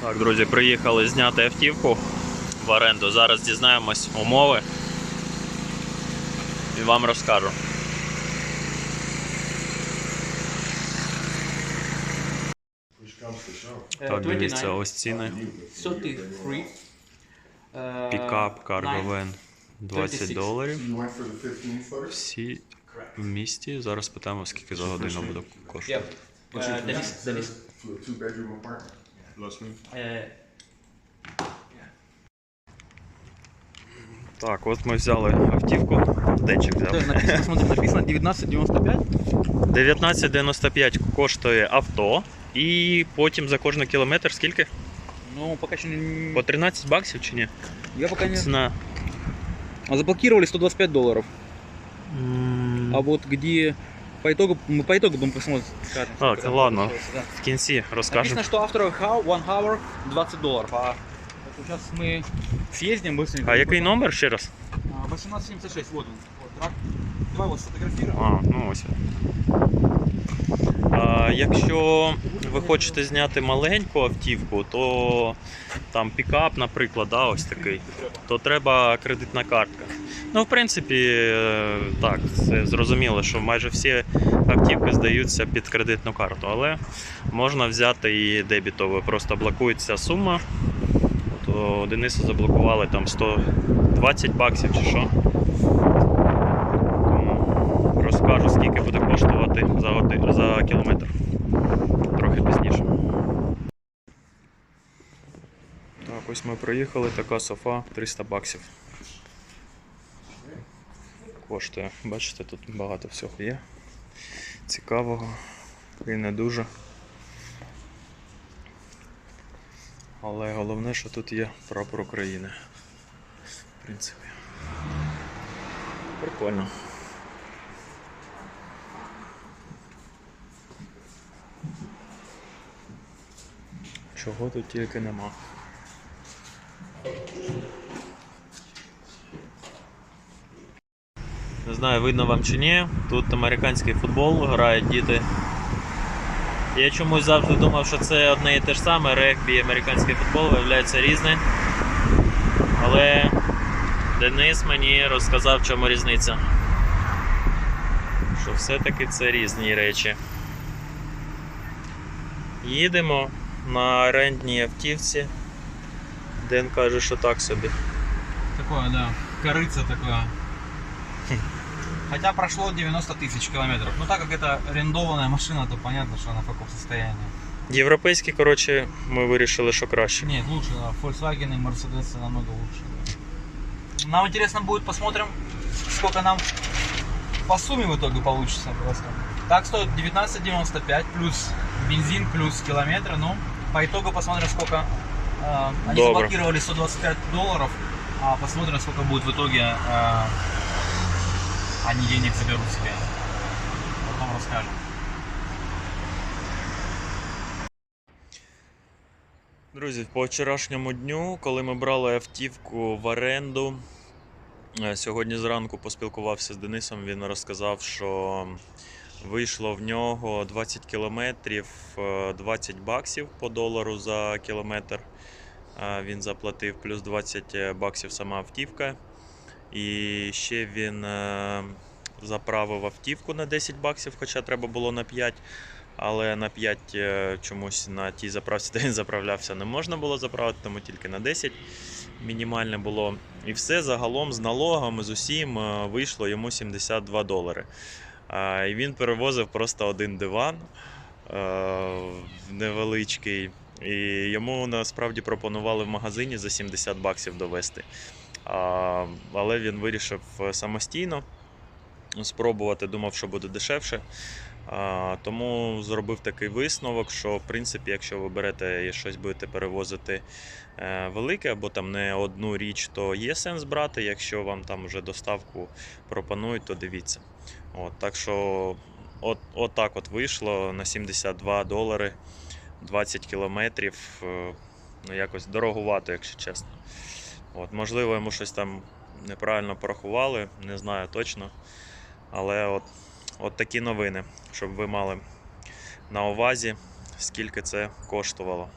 Так, друзі, приїхали зняти автівку в оренду. Зараз дізнаємось умови і вам розкажу. Так, дивіться, ось ціни. 33. Uh, Пікап. Van 20 доларів. You went for the 15 footer? Всі в місті. Зараз питаємо, скільки за годину буде коштувати. Uh, Dennis, Dennis. For a two bedroom apartment. Last name? Uh, Так, от ми взяли автівку. Денчик взяв. да, написано, смотри, написано 1995. 19,95 коштує авто. І потім за кожен кілометр скільки? Ну, пока еще не... По 13 баксів чи ні? Я пока не... Ціна. А заблокировали 125 долларов. М, А вот где... По итогу, мы по итогу будем посмотреть. скажем, Так, сколько ладно. получилось, да. В кінці розкажемо. Написано, что after how, one hour 20 долларов. А сейчас мы съездим быстренько. А який номер ще раз? А, 1876, вот он. Вот, трак. Давай его сфотографируем. А, ну ось. А, якщо ви хочете зняти маленьку автівку, то там пікап, наприклад, да, ось такий, то треба кредитна картка. Ну, в принципі, е, так, це зрозуміло, що майже всі автівки здаються під кредитну карту, але можна взяти і дебітову. Просто блокується сума. У Дениса заблокували там 120 баксів чи що. Тому розкажу, скільки буде коштувати за, за кілометр. Трохи пізніше. Так, ось ми приїхали, така софа 300 баксів. Коштує. Бачите, тут багато всього є. Цікавого і не дуже. Але головне, що тут є прапор України. В принципі. Прикольно. Чого тут тільки нема. Не знаю, видно вам чи ні. Тут американський футбол грають діти. Я чомусь завжди думав, що це одне і те ж саме, регбі і американський футбол виявляється різне. Але Денис мені розказав, в чому різниця. Що все-таки це різні речі. Їдемо на орендній автівці. Ден каже, що так собі. Такое, да. Корыца такое. Хотя прошло 90 тысяч километров. Но так как это арендованная машина, то понятно, что она в каком состоянии. Європейські, коротше, ми вирішили, що краще. Нет, лучше, да. Volkswagen и Mercedes намного лучше. да. Нам интересно будет, посмотрим, сколько нам по сумме в итоге получится просто. Так стоит 19.95 плюс бензин плюс километры. Ну, по итогу посмотрим, сколько э, они Добро. заблокировали 125 долларов. А посмотрим, сколько будет в итоге э, они денег заберут себе. Потом расскажем. Друзі, по вчорашньому дню, коли ми брали автівку в оренду, е, сьогодні зранку поспілкувався з Денисом. Він розказав, що вийшло в нього 20 кілометрів, е, 20 баксів по долару за кілометр. Е, Він заплатив плюс 20 баксів сама автівка. І ще він е, заправив автівку на 10 баксів, хоча треба було на 5. Але на 5 е, чомусь на тій заправці, де він заправлявся, не можна було заправити, тому тільки на 10 мінімальне було. І все загалом з налогами, з усім е, вийшло йому 72 долари. І він перевозив просто один диван невеличкий. І йому насправді пропонували в магазині за 70 баксів довести. Але він вирішив е, самостійно спробувати, думав, що буде дешевше. Тому зробив такий висновок, що в принципі, якщо ви берете і щось будете перевозити е, велике або там не одну річ, то є сенс брати. Якщо вам там вже доставку пропонують, то дивіться. От, так що от, от так от вийшло на 72 долари 20 кілометрів. Е, Ну, якось дорогувато, якщо чесно. От, можливо, йому щось там неправильно порахували, не знаю точно. Але от От такі новини, щоб ви мали на увазі, скільки це коштувало.